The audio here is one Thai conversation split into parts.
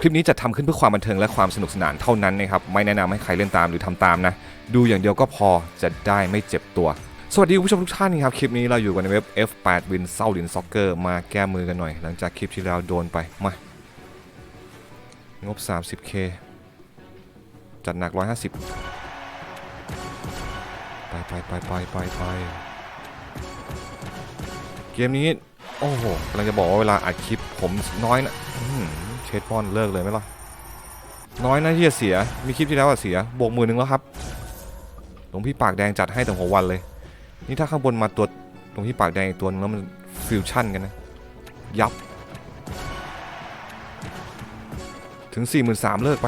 คลิปนี้จะทำขึ้นเพื่อความบันเทิงและความสนุกสนานเท่านั้นนะครับ ไม่แนะนำให้ใครเล่นตามหรือทำตามนะ ดูอย่างเดียวก็พอจะได้ไม่เจ็บตัว สวัสดีคุณผู้ชมทุกท่านครับ คลิปนี้เราอยู่กันในเว็บ F8 Win เซาลินซ็อกเกอร์มาแก้มือกันหน่อย หลังจากคลิปที่แล้วโดนไป มา งบ 30k จัดหนัก 150 ไปไปไปไปไปไปเกมนี้ โอ้โหกำลังจะบอกว่าเวลาอัดคลิปผมน้อยนะ เชดบอลเลิกเลยไหมล่ะ น้อยนะที่จะเสีย มีคลิปที่แล้วอะเสีย บวกมือหนึ่งแล้วครับ หลวงพี่ปากแดงจัดให้แต่หัววันเลย นี่ถ้าข้างบนมาตัวหลวงพี่ปากแดงอีกตัวนึงแล้วมันฟิวชั่นกันนะ ยับ ถึง 43,000เลิกไป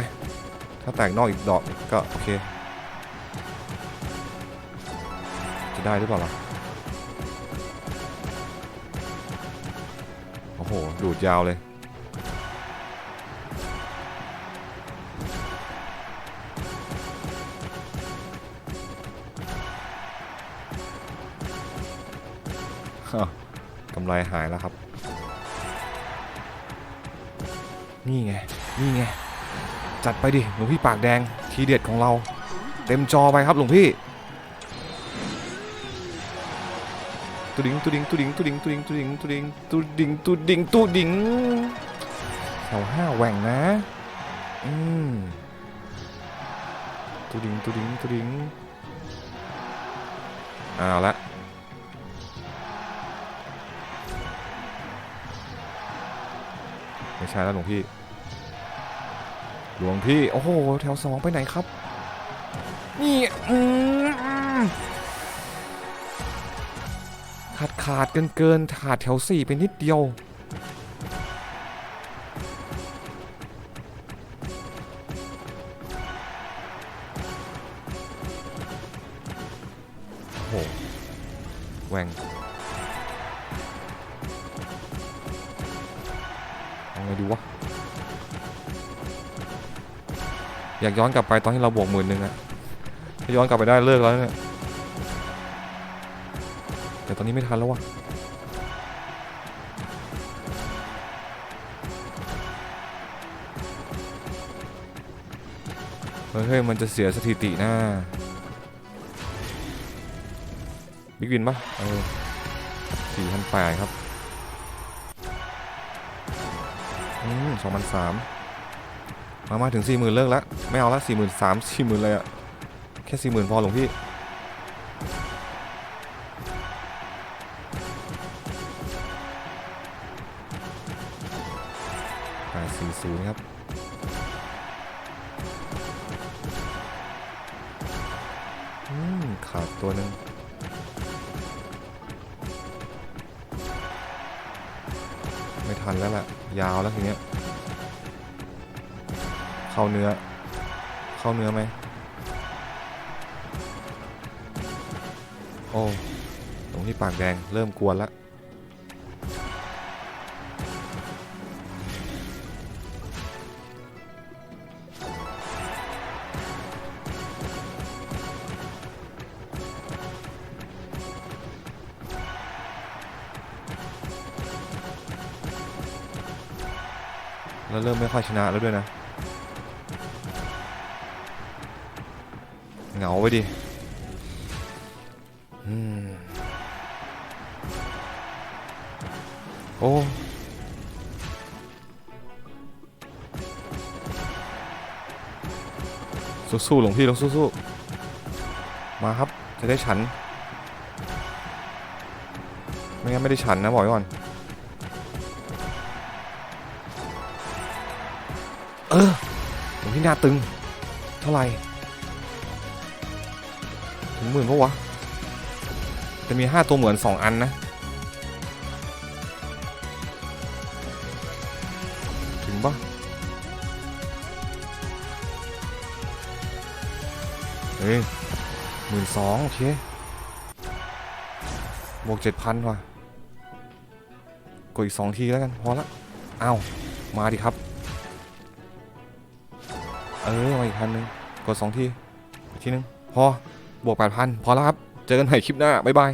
ถ้าแตกนอกอีกดอกก็โอเค จะได้หรือเปล่าล่ะโอ้โห ดูดยาวเลย กำไรหายแล้วครับ นี่ไง นี่ไง จัดไปดิหลวงพี่ปากแดงทีเด็ดของเรา เต็มจอไปครับหลวงพี่ตุดิงตุดิงตุดิงตุดิงตุดิงตุดิงตุดิงตุดิงตุดิงตุดิงแถวห้าแหว่งนะอืมตุดิงตุดิงตุดิงเอาละ ใช่แล้วหลวงพี่ หลวงพี่ โอ้โห แถวสองไปไหนครับ นี่อืมขาดขาดเกินเกินขาดแถวสี่ไปนิดเดียวโอ้โหแหว่ง ไงดีวะ อยากย้อนกลับไปตอนที่เราบวกหมื่นหนึ่งอะถ้าย้อนกลับไปได้เลิกแล้วเนี่ยแต่ตอนนี้ไม่ทันแล้ววะเฮ้ยเฮ้ยมันจะเสียสถิตินะบิ๊กวินปะเออสี่พันแปดครับ สองพันสามมามาถึงสี่หมื่นเลิกแล้วไม่เอาละสี่หมื่นสามสี่หมื่นเลยอะแค่สี่หมื่นพอหลวงพี่แปดสี่ศูนย์ครับอืมขาดตัวหนึ่ง ทันแล้วล่ะ ยาวแล้วทีเนี้ย เข้าเนื้อ เข้าเนื้อไหม โอ้ ตรงที่ปากแดงเริ่มกวนละ แล้วเริ่มไม่ค่อยชนะแล้วด้วยนะ เหงาไปดิอืมโอ้สู้ๆหลวงพี่ต้องสู้ๆมาครับ จะได้ฉัน ไม่งั้นไม่ได้ฉันนะบอกไว้ก่อน เออหลวงพี่หน้าตึง เท่าไหร่ถึงหมื่นปะวะจะมี5ตัวเหมือน2อันนะ ถึงปะเฮ้ยหมื่นสองโอเคบวกเจ็ดพันว่ะกดอีกสองทีแล้วกัน พอละ เอ้า มาดิครับ เออมาอีกพันหนึ่งกดสองทีอีกทีนึงพอบวกแปดพันพอแล้วครับ เจอกันใหม่คลิปหน้า บ๊ายบาย